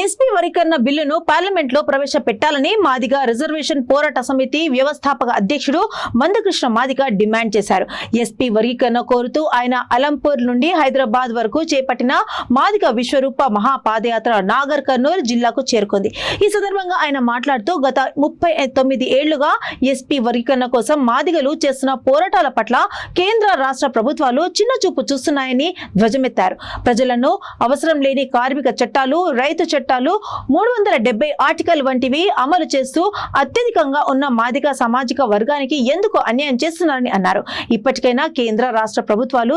SP వరికన్న బిల్లును పార్లమెంట్లో ప్రవేశపెట్టాలని Madiga reservation పోరాట సమితి వ్యవస్థాపక అధ్యక్షుడు మందకృష్ణ మాదిగ డిమాండ్ చేశారు. ఎస్పీ వర్గీకరణ కోరుతూ ఆయన అలంపూర్ నుండి హైదరాబాద్ వరకు చేపట్టిన మాదిగ విశ్వరూప మహాపాదయాత్ర నాగర్ కర్నూలు జిల్లాకు చేరుకుంది. ఈ సందర్భంగా ఆయన మాట్లాడుతూ గత ముప్పై తొమ్మిది ఏళ్ళుగా ఎస్పీ వర్గీకరణ కోసం మాదిగలు చేస్తున్న పోరాటాల పట్ల కేంద్ర రాష్ట్ర ప్రభుత్వాలు చిన్న చూపు చూస్తున్నాయని ధ్వజమెత్తారు. ప్రజలను అవసరం లేని కార్మిక చట్టాలు రైతు చట్టాలు మూడు వందల డెబ్బై ఆర్టికల్ వంటివి అమలు చేస్తూ అత్యధికంగా ఉన్న మాదిగ సామాజిక వర్గానికి ఎందుకు అన్యాయం చేస్తున్నారని అన్నారు ఇప్పటికైనా కేంద్ర రాష్ట్ర ప్రభుత్వాలు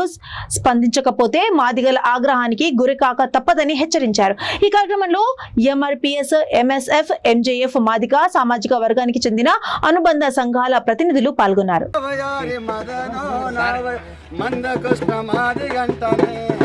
స్పందించకపోతే మాదిగల ఆగ్రహానికి గురికాక తప్పదని హెచ్చరించారు ఈ కార్యక్రమంలో ఎంఆర్పిఎస్ ఎంఎస్ఎఫ్ ఎంజేఎఫ్ మాదిగ సామాజిక వర్గానికి చెందిన అనుబంధ సంఘాల ప్రతినిధులు పాల్గొన్నారు మంద మదనో మాది గంటనే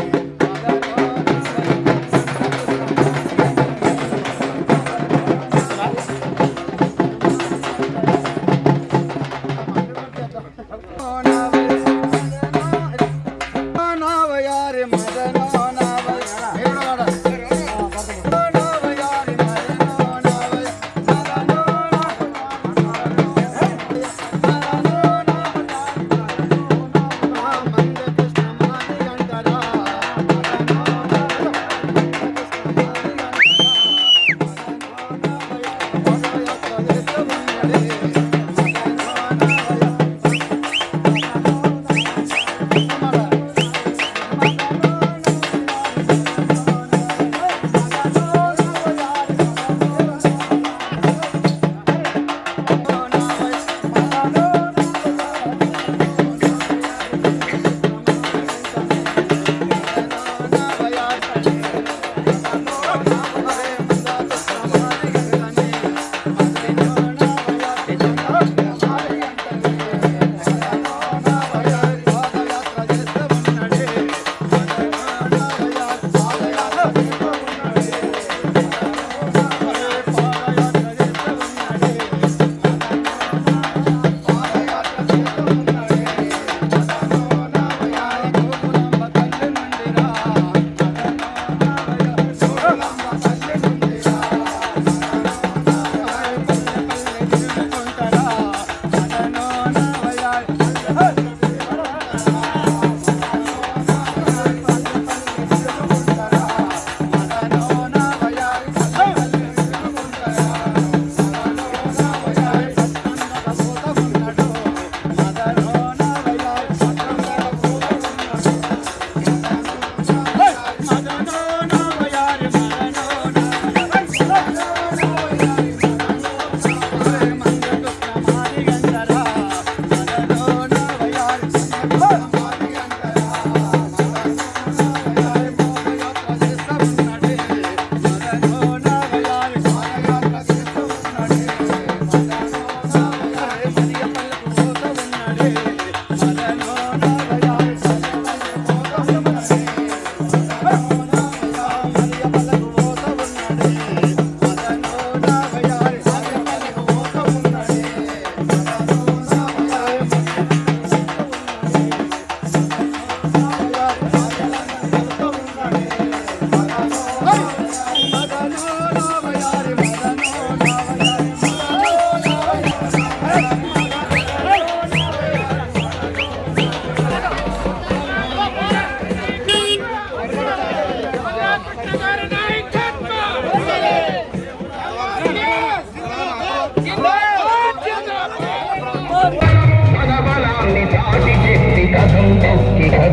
Amen.